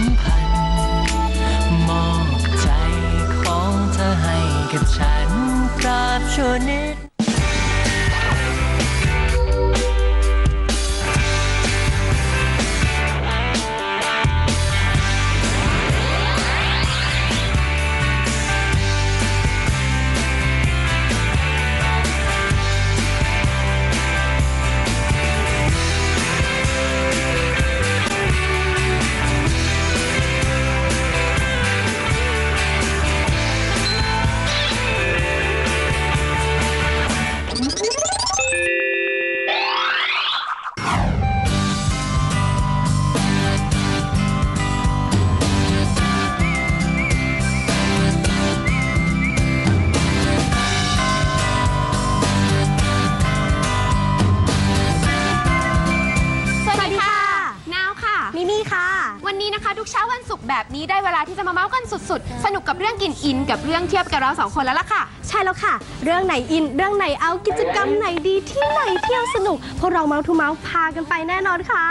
สัมพันธ์ มอบใจของเธอให้กับฉันตราบชั่วนิด นศุกร์แบบนี้ได้เวลาที่จะมาเมาส์กันสุดๆ สนุกกับเรื่องกินอิน กับเรื่องเทียบกับเราสองคนแล้วล่ะค่ะ ใช่แล้วค่ะ เรื่องไหนอิน เรื่องไหนเอากิจกรรมไหนดีที่ไหนเที่ยวสนุก พวกเราเมาส์ทูเมาส์พากันไปแน่นอนค่ะ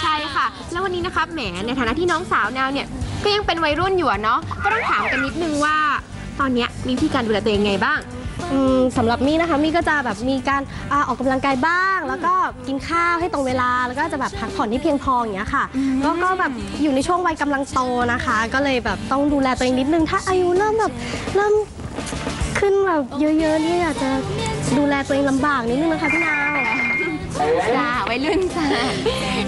ใช่ค่ะ แล้ววันนี้นะคะแหมในฐานะที่น้องสาวนาวเนี่ยก็ยังเป็นวัยรุ่นอยู่อะเนาะก็ต้องถามกันนิดนึงว่า ตอนเนี้ยมีวิธีการดูแลตัวเองไงบ้างอืม สำหรับมี่นะคะมี่ก็จะแบบมีการอาออกกำลังกายบ้าง แล้วก็กินข้าวให้ตรงเวลาแล้วก็จะแบบพักผ่อนที่เพียงพออย่างเงี้ยค่ะแล้วก็แบบอยู่ในช่วงวัยกำลังโตนะคะ ก็เลยแบบต้องดูแลตัวเองนิดนึงถ้าอายุเริ่มแบบเริ่มขึ้นแบบเยอะๆเนี่ยอาจจะ ดูแลตัวเองลำบากนิดนึงนะคะพี่นาวจ้าวัยรุ่นจ้า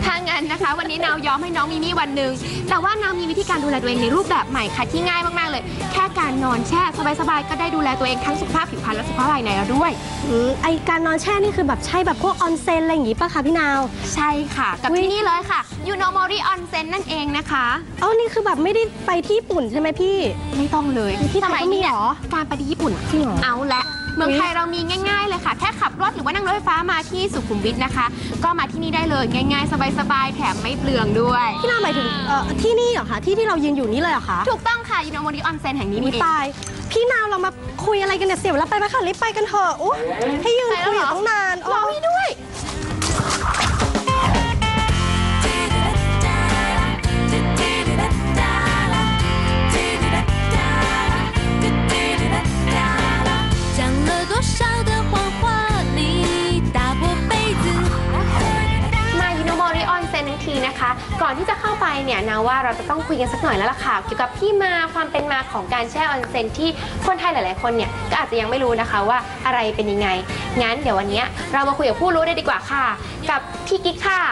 ถ้างั้นนะคะ วันนี้นาวยอมให้น้องมีมี่วันหนึ่งแต่ว่านาวมีวิธีการดูแลตัวเองในรูปแบบใหม่ค่ะที่ง่ายมากๆเลย แค่การนอนแช่สบายๆก็ได้ดูแลตัวเองทั้งสุขภาพผิวพรรณและสุขภาพภายในแล้วด้วยอืมไอการนอนแช่นี่คือแบบใช่แบบพวกออนเซ็นอะไรอย่างงี้ป่ะคะพี่นาว ใช่ค่ะกับอุ๊ย ที่นี่เลยค่ะยูโนมอริออนเซนนั่นเองนะคะ เอ้านี่คือแบบไม่ได้ไปที่ญี่ปุ่นใช่ไหมพี่ ไม่ต้องเลยที่ไทยก็มีเหรอ การไปที่ญี่ปุ่นจริงเหรอ เอาละ เมืองไทยเรามีง่าย ๆ เลยค่ะ แค่ขับรถหรือว่านั่งรถไฟฟ้ามาที่สุขุมวิทนะคะ ก็มาที่นี่ได้เลยง่าย ๆ สบายๆแถมไม่เปลืองด้วย พี่นาวหมายถึงเอ่อที่นี่เหรอคะที่ที่เรายืนอยู่นี่เลยเหรอคะถูกต้องค่ะยูโนมอริออนเซนแห่งนี้นี่นี่เอง ตายพี่นาวเรามาคุยอะไรกันเนี่ยเสียเวลาไปไหมคะรีบไปกันเถอะโอ้ให้ยืนไปแล้วคุยอเหรอยู่ตั้งนานรอพี่ด้วย เนี่ยนาว่าเราจะต้องคุยกันสักหน่อยแล้วล่ะค่ะ เกี่ยวกับที่มาความเป็นมาของการแช่ออนเซนที่คนไทยหลาย ๆ คนเนี่ยก็อาจจะยังไม่รู้นะคะว่าอะไรเป็นยังไง งั้นเดี๋ยววันนี้เรามาคุยกับผู้รู้ได้ดีกว่าค่ะ กับพี่กิ๊กค่ะ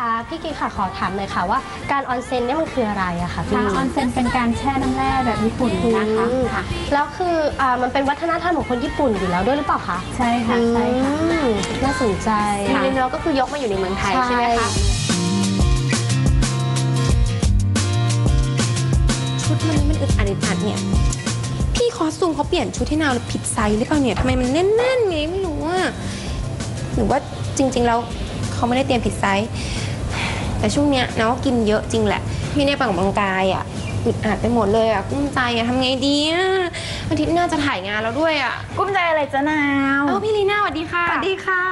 อ่าพี่กิ๊กค่ะขอถามเลยค่ะว่าการออนเซ็นเนี่ยมันคืออะไรอะคะพี่ ค่ะออนเซ็นเป็นการแช่น้ำแร่แบบญี่ปุ่นนะคะอืมค่ะ แล้วคืออ่ามันเป็นวัฒนธรรมของคนญี่ปุ่นอยู่แล้วด้วยหรือเปล่าคะใช่ค่ะใช่ค่ะ อืมน่าสนใจทีนี้เราก็คือยกมาอยู่ในเมืองไทยใช่ไหมคะ ชุดมันมันอึดอัดอึดอัดเนี่ย พี่คอสตูมเขาเปลี่ยนชุดให้นาวผิดไซส์หรือเปล่าเนี่ยทำไมมันแน่นๆไงไม่รู้อะหรือว่าจริง ๆ แล้วเขาไม่ได้เตรียมผิดไซส์แต่ช่วงเนี้ยนาวก็กินเยอะจริงแหละพี่เนี่ยไปออกกำลังกายอะอึดอัดไปหมดเลยอะกุ้มใจอะทำไงดีอะอาทิตย์หน้าจะถ่ายงานแล้วด้วยอะกุ้มใจอะไรจ๊ะนาวเอ้าพี่ลีน่าสวัสดีค่ะสวัสดีค่ะ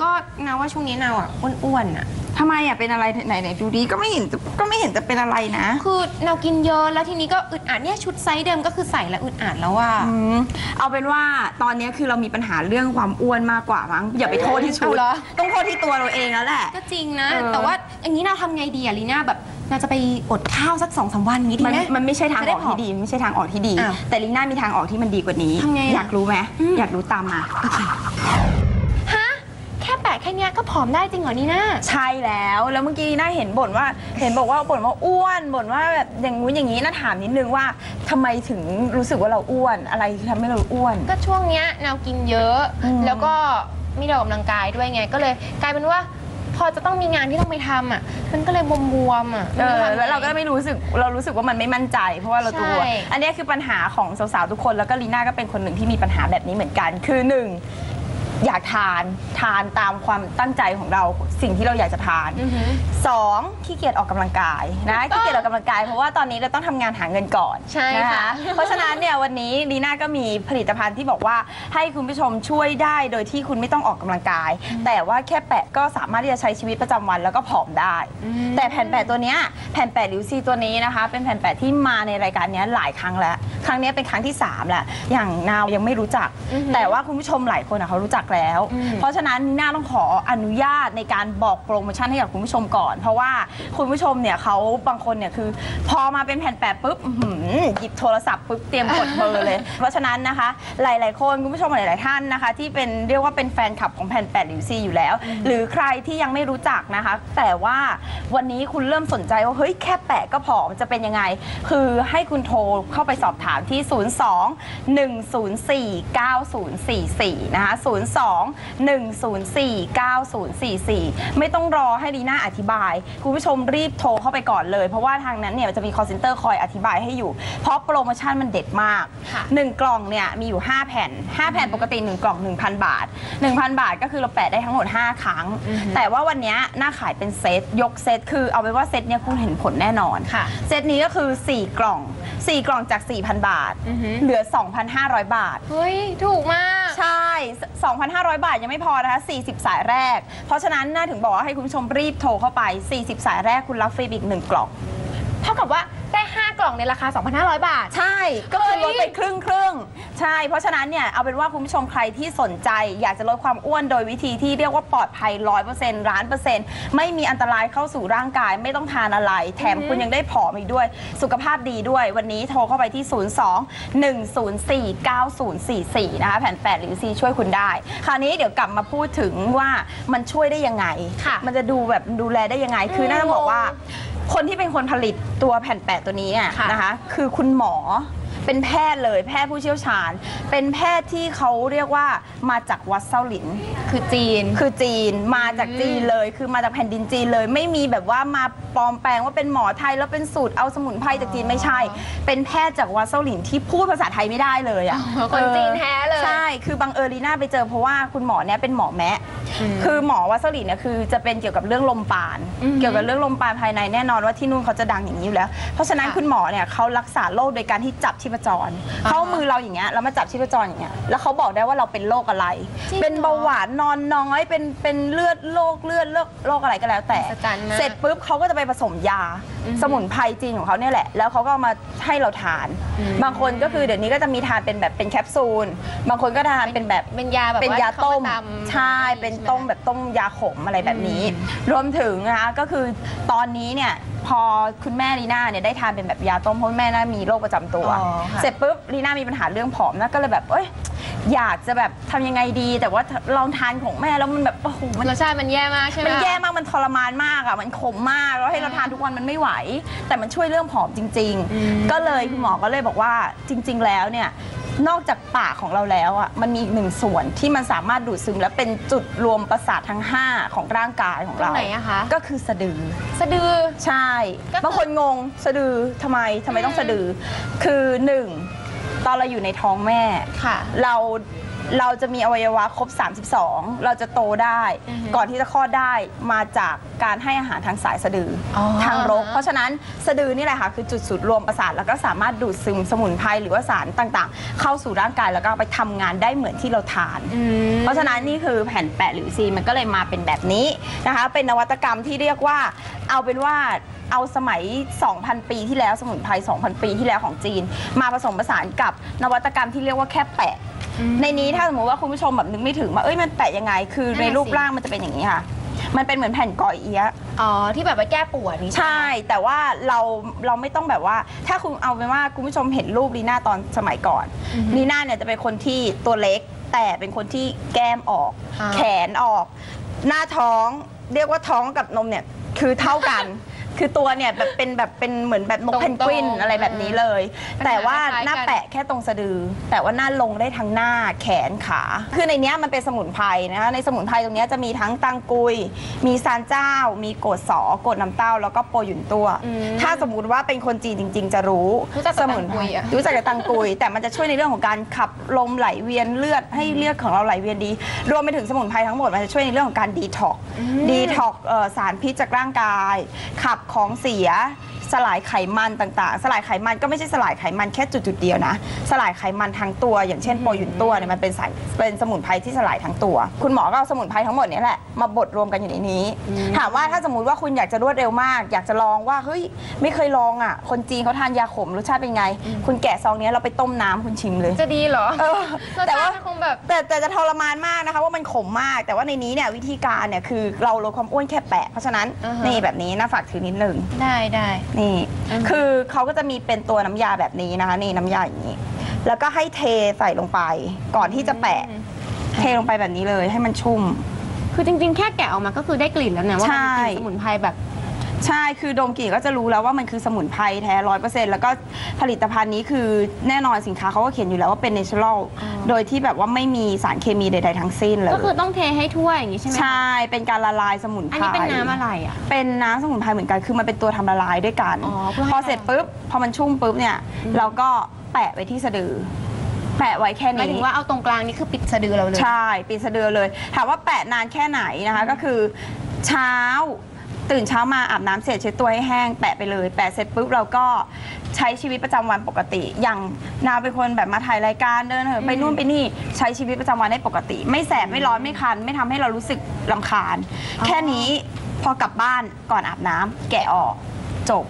ก็นาวว่าช่วงนี้นาวอะอ้วนๆอะ ทำไมอะเป็นอะไรไหนไหนดูดีก็ไม่เห็นจะก็ไม่เห็นจะเป็นอะไรนะ คือเรากินเยอะแล้วทีนี้ก็อึดอัดเนี่ยชุดไซส์เดิมก็คือใส่แล้วอึดอัดแล้วว่า อืมเอาเป็นว่าตอนนี้คือเรามีปัญหาเรื่องความอ้วนมากกว่ามั้งอย่าไปโทษที่ชุดเอาเหรอ ต้องโทษที่ตัวเราเองแล้วแหละ ก็จริงนะ เออ แต่ว่าอย่างนี้เราทำไงดีอะลีน่าแบบเราจะไปอดข้าวสักสองสามวันอย่างนี้ดีมันไหม มันไม่ใช่ทางจะอได้อกผอมที่ดีไม่ใช่ทางออกที่ดี อ้าวแต่ลีน่ามีทางออกที่มันดีกว่านี้ ทำไงอะอยากรู้ไหมอืม อยากรู้ตามมาฮะ แค่แปะแค่เนี้ยก็ผอมได้จริงเหรอนี่น่าใช่แล้วแล้วเมื่อกี้ลีน่าเห็นบ่นว่า เห็นบอกว่าบ่นว่าอ้วนบ่นว่าแบบอย่างงู้นอย่างนี้น่าถามนิดนึงว่าทำไมถึงรู้สึกว่าเราอ้วนอะไรทำให้เราอ้วน ก็ช่วงเนี้ยนาวกินเยอะ อืม แล้วก็ไม่ได้ออกกำลังกายด้วยไง ก็เลยกลายเป็นว่า พอจะต้องมีงานที่ต้องไปทำอะ มันก็เลยบวมๆอะเออไม่รู้ทำไง แล้วเราก็ไม่รู้สึกเรารู้สึกว่ามันไม่มั่นใจ เพราะว่าเราตัว ใช่ อันเนี้ยคือปัญหาของสาวๆทุกคนแล้วก็ลีน่าก็เป็นคนหนึ่งที่มีปัญหาแบบนี้เหมือนกัน คือหนึ่ง อยากทานทานตามความตั้งใจของเราสิ่งที่เราอยากจะทานสองขี้เกียจออกกำลังกายนะขี้เกียจออกกำลังกายเพราะว่าตอนนี้เราต้องทำงานหาเงินก่อนใช่นะค่ะคะเพราะฉะนั้นเนี่ยวันนี้ลีน่าก็มีผลิตภัณฑ์ที่บอกว่าให้คุณผู้ชมช่วยได้โดยที่คุณไม่ต้องออกกำลังกาย แต่ว่าแค่แปะก็สามารถที่จะใช้ชีวิตประจำวันแล้วก็ผอมได้ แต่แผ่นแปะตัวเนี้ยแผ่นแปะลิวซีตัวนี้นะคะ เป็นแผ่นแปะที่มาในรายการเนี้ยหลายครั้งแล้ว ครั้งเนี้ยเป็นครั้งที่สามแหละอย่างนาวยังไม่รู้จัก แต่ว่าคุณผู้ชมหลายคนอะเขารู้จักแล้ว เพราะฉะนั้นลีน่าต้องขออนุญาตในการบอกโปรโมชั่นให้กับคุณผู้ชมก่อน เพราะว่าคุณผู้ชมเนี่ยเขาบางคนเนี่ยคือ พอมาเป็นแผ่นแปะปุ๊บอื้อหือหยิบโทรศัพท์ปุ๊บเตรียมกดเบอร์เลย เพราะฉะนั้นนะคะ หลาย ๆ คนคุณผู้ชมหลาย ๆ ท่านนะคะ ที่เป็นเรียกว่าเป็นแฟนคลับของแผ่นแปดลิวซีอยู่แล้ว หรือใครที่ยังไม่รู้จักนะคะ แต่ว่าวันนี้คุณเริ่มสนใจว่าเฮ้ยแค่แปะก็พอมันจะเป็นยังไง คือให้คุณโทรเข้าไปสอบถามที่ 02 104 9044 นะคะ 02 104 9044ไม่ต้องรอให้ลีน่าอธิบาย คุณผู้ชมรีบโทรเข้าไปก่อนเลย เพราะว่าทางนั้นเนี่ยจะมี call center คอยอธิบายให้อยู่ เพราะโปรโมชั่นมันเด็ดมากค่ะ1กล่องเนี่ยมีอยู่ 5 แผ่น 5 แผ่นปกติ 1 กล่อง 1,000 บาท 1,000 บาทก็คือเราแปะได้ทั้งหมด 5 ครั้ง แต่ว่าวันเนี้ยหน้าขายเป็นเซตยกเซตคือเอาไปนว่าเซตเนี่ยคุณเห็นผลแน่นอนค่ะเซตนี้ก็คือ 4 กล่อง 4 กล่องจาก 4,000 บาท เหลือ 2,500 บาท เฮ้ย ถูกมาก ใช่ 2,500 บาทยังไม่พอนะคะ 40 สายแรก เพราะฉะนั้นน่าถึงบอกว่าให้คุณผู้ชมรีบโทรเข้าไป 40 สายแรกคุณรับฟรีอีก 1 กล่อง เท่ากับว่า ได้5กล่องในราคา 2,500 บาท ใช่ ก็คือเฮ้ยลดไปครึ่งครึ่งๆใช่ เพราะฉะนั้นเนี่ยเอาเป็นว่าคุณผู้ชมใครที่สนใจ อยากจะลดความอ้วนโดยวิธีที่เรียกว่าปลอดภัย100%ล้านเปอร์เซ็นต์ไม่มีอันตรายเข้าสู่ร่างกาย ไม่ต้องทานอะไร แถมคุณยังได้ผอมอีกด้วย สุขภาพดีด้วย วันนี้โทรเข้าไปที่ 02 104 9044 นะคะ แผ่น8หรือ C ช่วยคุณได้ คราวนี้เดี๋ยวกลับมาพูดถึงว่ามันช่วยได้ยังไงค่ะมันจะดูแบบดูแลได้ยังไง คือน่าจะบอกว่า คนที่เป็นคนผลิตตัวแผ่นแปะตัวนี้เนี่ยค่ะ นะคะ คือคุณหมอเป็นแพทย์เลยแพทย์ผู้เชี่ยวชาญ เป็นแพทย์ที่เขาเรียกว่ามาจากวัดเซาหลิน คือจีน คือจีนมาจากจีนเลยคือมาจากแผ่นดินจีนเลย ไม่มีแบบว่ามาปลอมแปลงว่าเป็นหมอไทยแล้วเป็นสูตรเอาสมุนไพรจากจีนไม่ใช่ เป็นแพทย์จากวัดเซาหลินที่พูดภาษาไทยไม่ได้เลยอะอ๋อคนจีนแท้เลย ใช่ คือบังเอิญลีน่าไปเจอเพราะว่าคุณหมอเนี้ยเป็นหมอแมะ คือหมอวัดเซาหลินเนี่ยคือจะเป็นเกี่ยวกับเรื่องลมปาน เกี่ยวกับเรื่องลมปานภายในแน่นอนว่าที่นู่นเขาจะดังอย่างนี้อยู่แล้ว เพราะฉะนั้นค่ะคุณหมอเนี่ยเขารักษาโรคโดยการที่จับชีพจร เขาเอามือเราอย่างเงี้ยแล้วมาจับชีพจรอย่างเงี้ยแล้วเขาบอกได้ว่าเราเป็นโรคอะไรจริงเหรอเป็นเบาหวานนอนน้อยเป็นเป็นเลือดโรคเลือดโรคโรคอะไรก็แล้วแต่อัศจรรย์มากเสร็จปุ๊บเขาก็จะไปผสมยา สมุนไพรจีนของเขาเนี่ยแหละ แล้วเขาก็เอามาให้เราทาน บางคนก็คือเดี๋ยวนี้ก็จะมีทานเป็นแบบเป็นแคปซูล บางคนก็ทานเป็นแบบเป็นยาแบบเป็นว่ายาต้มเข้ามาตำใช่ เป็นต้มแบบต้มยาขมอะไรแบบนี้ รวมถึงนะคะก็คือตอนนี้เนี่ยพอคุณแม่ลีน่าเนี่ยได้ทานเป็นแบบยาต้มเพราะแม่น่ามีโรคประจำตัวอ๋อค่ะเสร็จปุ๊บลีน่ามีปัญหาเรื่องผอมนะก็เลยแบบเอ้ย อยากจะแบบทำยังไงดี แต่ว่าลองทานของแม่แล้วมันแบบโอ้โหมันรสชาติมันแย่มากใช่ไหมมันคะแย่มากมันทรมานมากอะมันขมมากแล้วให้เราทานทุกวันมันไม่ไหว แต่มันช่วยเรื่องผอมจริง ๆ ก็เลยคุณหมอก็เลยบอกว่าจริง ๆ แล้วเนี่ยนอกจากปากของเราแล้วอะมันมีอีกหนึ่งส่วนที่มันสามารถดูดซึมและเป็นจุดรวมประสาททั้ง 5 ของร่างกายของตรงเราไหนอะคะก็คือสะดือ สะดือ ใช่ ก็คือบางคนงงสะดือทำไมทำไมต้องสะดือ คือหนึ่ง ตอนเราอยู่ในท้องแม่ ค่ะ เรา เราจะมีอวัยวะครบ 32 เราจะโตได้อือฮึก่อนที่จะคลอดได้มาจากการให้อาหารทางสายสะดือออทางรก เพราะฉะนั้นสะดือนี่แหละค่ะคือจุดสูตรรวมประสาทแล้วก็สามารถดูดซึมสมุนไพรหรือว่าสารต่างๆ เข้าสู่ร่างกายแล้วก็เอาไปทำงานได้เหมือนที่เราทานอืมเพราะฉะนั้นนี่คือแผ่นแปะหรือซีมันก็เลยมาเป็นแบบนี้นะคะ เป็นนวัตกรรมที่เรียกว่า เอาเป็นว่าเอาสมัย 2,000 ปีที่แล้วสมุนไพร 2,000 ปีที่แล้วของจีน มาผสมผสานกับนวัตกรรมที่เรียกว่าแค่แปะ ในนี้ถ้าสมมติว่าคุณผู้ชมแบบนึกไม่ถึงว่าเอ้ยมันแปะยังไง คือในนั่นน่ะรูปสิร่างมันจะเป็นอย่างนี้ค่ะ มันเป็นเหมือนแผ่นกอเอียะ อ๋อ ที่แบบว่าแก้ปวดนี่ใช่ แต่ว่าเราเราไม่ต้องแบบว่า ถ้าคุณเอาเป็นว่าคุณผู้ชมเห็นรูปลีน่าตอนสมัยก่อนลีน่าเนี่ยจะเป็นคนที่ตัวเล็ก แต่เป็นคนที่แก้มออก แขนออก หน้าท้อง เรียกว่าท้องกับนมเนี่ยคือเท่ากัน คือตัวเนี่ยแบบเป็นแบบเป็นเหมือนแบบนกเพนกวินตรงๆอะไรแบบนี้เลย ปัญหาแต่ว่าคล้ายๆหน้ากันแปะแค่ตรงสะดือ แต่ว่าหน้าลงได้ทั้งหน้าแขนขา คือในเนี้ยมันเป็นสมุนไพรนะคะในสมุนไพรตรงเนี้ยจะมีทั้งตังกุย มีซานเจ้า มีโกดสอโกดน้ำเต้า แล้วก็โปหยุนตัว ถ้าสมมติว่าเป็นคนจีนจริง ๆ จะรู้รู้จักแต่สมุนไพรตังกุยอะ รู้จักแต่ตังกุย แต่มันจะช่วยในเรื่องของการขับลมไหลเวียนเลือดให้เลือดของเราไหลเวียนดี รวมไปถึงสมุนไพรทั้งหมดมันจะช่วยในเรื่องของการดีท็อกดีท็อกสารพิษจากร่างกาย ขับของเสีย สลายไขมันต่างๆ สลายไขมันก็ไม่ใช่สลายไขมันแค่จุดๆเดียวนะ สลายไขมันทั้งตัว อย่างเช่นโปรยุนตัวเนี่ยมันเป็นสายเป็นสมุนไพรที่สลายทั้งตัว คุณหมอก็เอาสมุนไพรทั้งหมดเนี้แหละมาบดรวมกันอยู่ในนี้ ถามว่าถ้าสมมติว่าคุณอยากจะรวดเร็วมาก อยากจะลองว่าเฮ้ยไม่เคยลองอะ คนจีนเขาทานยาขมรสชาติเป็นไง คุณแกะซองเนี้ยเราไปต้มน้ำคุณชิมเลย จะดีเหรอเออรสแต่ชาว่าติมันคงแบบ แต่แต่จะทรมานมากนะคะว่ามันขมมาก แต่ว่าในนี้เนี่ยวิธีการเนี่ยคือเราลดความอ้วนแค่แปะ เพราะฉะนั้นอ่าฮะ นี่แบบนี้นะฝากถือนิดนึง ได้ได้นี่อือฮึคือเขาก็จะมีเป็นตัวน้ำยาแบบนี้นะคะ นี่น้ำยาอย่างนี้ แล้วก็ให้เทใส่ลงไป ก่อนที่จะแปะ เทลงไปแบบนี้เลยให้มันชุ่ม คือจริงๆ แค่แกะออกมาก็คือได้กลิ่นแล้วนะว่าใช่มันเป็นกลิ่นสมุนไพรแบบ ใช่ คือดมกลิ่นก็จะรู้แล้วว่ามันคือสมุนไพรแท้ร้อยเปอร์เซ็นต์แล้วก็ผลิตภัณฑ์นี้คือแน่นอนสินค้าเขาก็เขียนอยู่แล้วว่าเป็นเนเชอรัลอ๋อโดยที่แบบว่าไม่มีสารเคมีใด ๆ ทั้งสิ้นเลย ก็คือต้องเทให้ทั่วอย่างนี้ใช่ไหมคะใช่ เป็นการละลายสมุนไพร อันนี้เป็นน้ำอะไรอะ เป็นน้ำสมุนไพรเหมือนกัน คือมันเป็นตัวทำละลายด้วยกัน อ๋อเพื่อให้ พอเสร็จปุ๊บ พอมันชุ่มปุ๊บเนี่ย เราก็แปะไว้ที่สะดือ แปะไว้แค่หมายนี้ถึงว่าเอาตรงกลางนี่คือปิดสะดือเราเลย ใช่ปีสะดือเลยถามว่าแปะนานแค่ไหนนะคะ ก็คือเช้า ตื่นเช้ามาอาบน้ำเสร็จเช็ดตัวให้แห้งแปะไปเลย แปะเสร็จปุ๊บเราก็ใช้ชีวิตประจำวันปกติ อย่างนาวเป็นคนแบบมาถ่ายรายการเดินเถอะไปนู่นไปนี่ใช้ชีวิตประจำวันได้ปกติ ไม่แสบไม่ร้อนไม่คัน ไม่ทำให้เรารู้สึกลำคาญ แค่นี้พอกลับบ้านก่อนอาบน้ำแกะออกจบ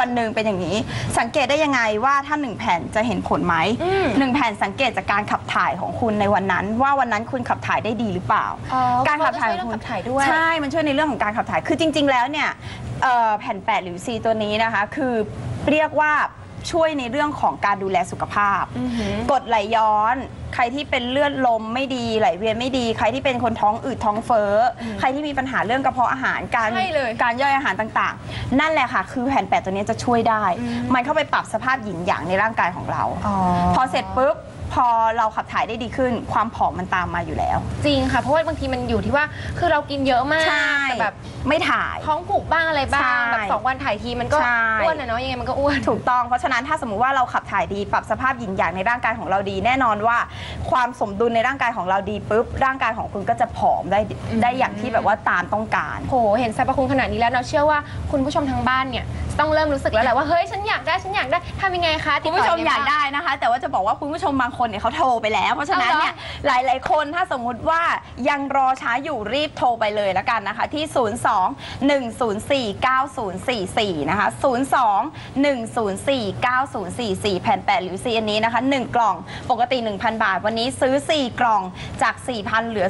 วันหนึ่งเป็นอย่างนี้ สังเกตได้ยังไงว่าถ้าหนึ่งแผ่นจะเห็นผลไหมอืมหนึ่งแผ่นสังเกตจากการขับถ่ายของคุณในวันนั้น ว่าวันนั้นคุณขับถ่ายได้ดีหรือเปล่าอ๋อการขับถ่ายเขของจะช่วคุณเรื่องขับถ่ายด้วยใช่มันช่วยในเรื่องของการขับถ่ายคือจริง ๆ แล้วเนี่ยเอ่อแผ่นแปดหรือซีตัวนี้นะคะ คือเรียกว่า ช่วยในเรื่องของการดูแลสุขภาพอือหือกดไหลย้อน ใครที่เป็นเลือดลมไม่ดีไหลเวียนไม่ดี ใครที่เป็นคนท้องอืดท้องเฟ้ออใครที่มีปัญหาเรื่องกระเพาะอาหารการใช่เลย การย่อยอาหารต่างๆ นั่นแหละค่ะ คือแผ่นแปดตัวนี้จะช่วยได้ มันเข้าไปปรับสภาพหยินหยางในร่างกายของเรา พอเสร็จปุ๊บ พอเราขับถ่ายได้ดีขึ้น ความผอมมันตามมาอยู่แล้ว จริงค่ะ เพราะว่าบางทีมันอยู่ที่ว่าคือเรากินเยอะมากใช่แต่แบบไม่ถ่าย ท้องผูกบ้างอะไรบ้าใช่งแบบสองวันถ่ายทีมันก็ใช่ อ้วนอะเนาะยังไงมันก็อ้วน ถูกต้อง เพราะฉะนั้นถ้าสมมุติว่าเราขับถ่ายดี ปรับสภาพหยินหยางในร่างกายของเราดี แน่นอนว่า ความสมดุลในร่างกายของเราดีปุ๊บร่างกายของคุณก็จะผอมได้ได้อย่างที่แบบว่าตามต้องการ โหเห็นสรรพคุณขนาดนี้แล้วเราเชื่อว่าคุณผู้ชมทางบ้านเนี่ยต้องเริ่มรู้สึกแล้วแหละว่าเฮ้ยฉันอยากได้ฉันอยากได้ทำยังไงคะติคุดณต่ผู้ชมงอยากบ้ง ได้นะคะ แต่ว่าจะบอกว่าคุณผู้ชมบางคนเนี่ยเขาโทรไปแล้ว เพราะฉะนั้นเนี่ยหลาย ๆ คนถ้าสมมุติว่ายังรอช้าอยู่รีบโทรไปเลยแล้วกันนะคะ ที่ 02 104 9044 นะคะ 02 104 9044 แผ่นแปดหรือซีอันนี้นะคะ 1 กล่องปกติ 1,000 บาท วันนี้ซื้อ 4 กล่องจาก 4,000 เหลือ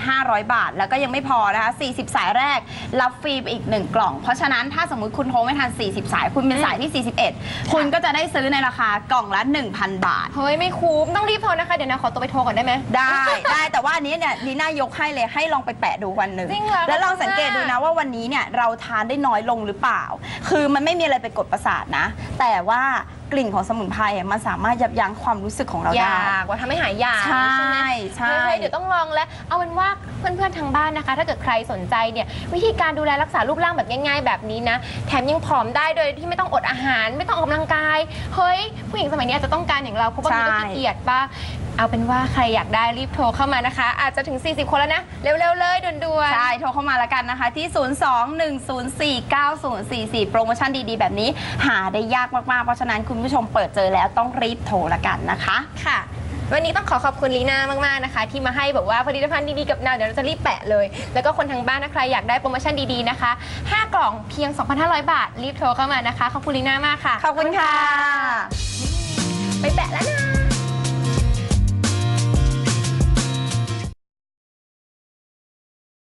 2,500 บาท แล้วก็ยังไม่พอนะคะ 40 สายแรก รับฟรีไปอีก 1 กล่อง เพราะฉะนั้นถ้าสมมุติคุณโทรไม่ทัน 40 สาย คุณเป็นสายที่ 41 คุณก็จะได้ซื้อในราคากล่องละ 1,000 บาท เฮ้ย ไม่คุ้มต้องรีบโทรนะคะ เดี๋ยวนะขอตัวไปโทรก่อนได้ไหม ได้ได้แต่ว่าอันนี้เนี่ยลีน่ายกให้เลยให้ลองไปแปะดูวันหนึ่งจริงเหรอแล้วลองสังเกตดูนะว่าวันนี้เนี่ยเราทานได้น้อยลงหรือเปล่า คือมันไม่มีอะไรไปกดประสาทนะ แต่ว่ากลิ่นของสมุนไพรอะมันสามารถยับยั้งความรู้สึกของเราอได้ ยากว่าทำให้หายอยากใช่ไหมใช่ เฮ้ยๆเดี๋ยวต้องลองแล้ว เอาเป็นว่าเพื่อนๆทางบ้านนะคะ ถ้าเกิดใครสนใจเนี่ยวิธีการดูแลรักษารูปร่างแบบง่าย ๆ แบบนี้นะ แถมยังผอมได้โดยที่ไม่ต้องอดอาหาร ไม่ต้องออกกำลังกาย เฮ้ย ผู้หญิงสมัยนี้อาจจะต้องการอย่างเราเพราะบางทีก็ขี้เกียจป่ะ เอาเป็นว่าใครอยากได้รีบโทรเข้ามานะคะ อาจจะถึง 40 คนแล้วนะ เร็วๆเลยด่วนๆ ใช่ โทรเข้ามาแล้วกันนะคะที่ 02-104-9044 โปรโมชั่นดีๆ แบบนี้ หาได้ยากมากๆ เพราะฉะนั้นคุณผู้ชมเปิดเจอแล้วต้องรีบโทรละกันนะคะ ค่ะ วันนี้ต้องขอขอบคุณลีน่ามากๆนะคะ ที่มาให้แบบว่าผลิตภัณฑ์ดีๆกับนาวเดี๋ยวเราจะรีบแปะเลย แล้วก็คนทางบ้านนะใครอยากได้โปรโมชั่นดีๆนะคะ5กล่องเพียง 2,500 บาท รีบโทรเข้ามานะคะขอบคุณลีน่ามากค่ะขอบคุณค่ะ ไปแปะแล้วนะ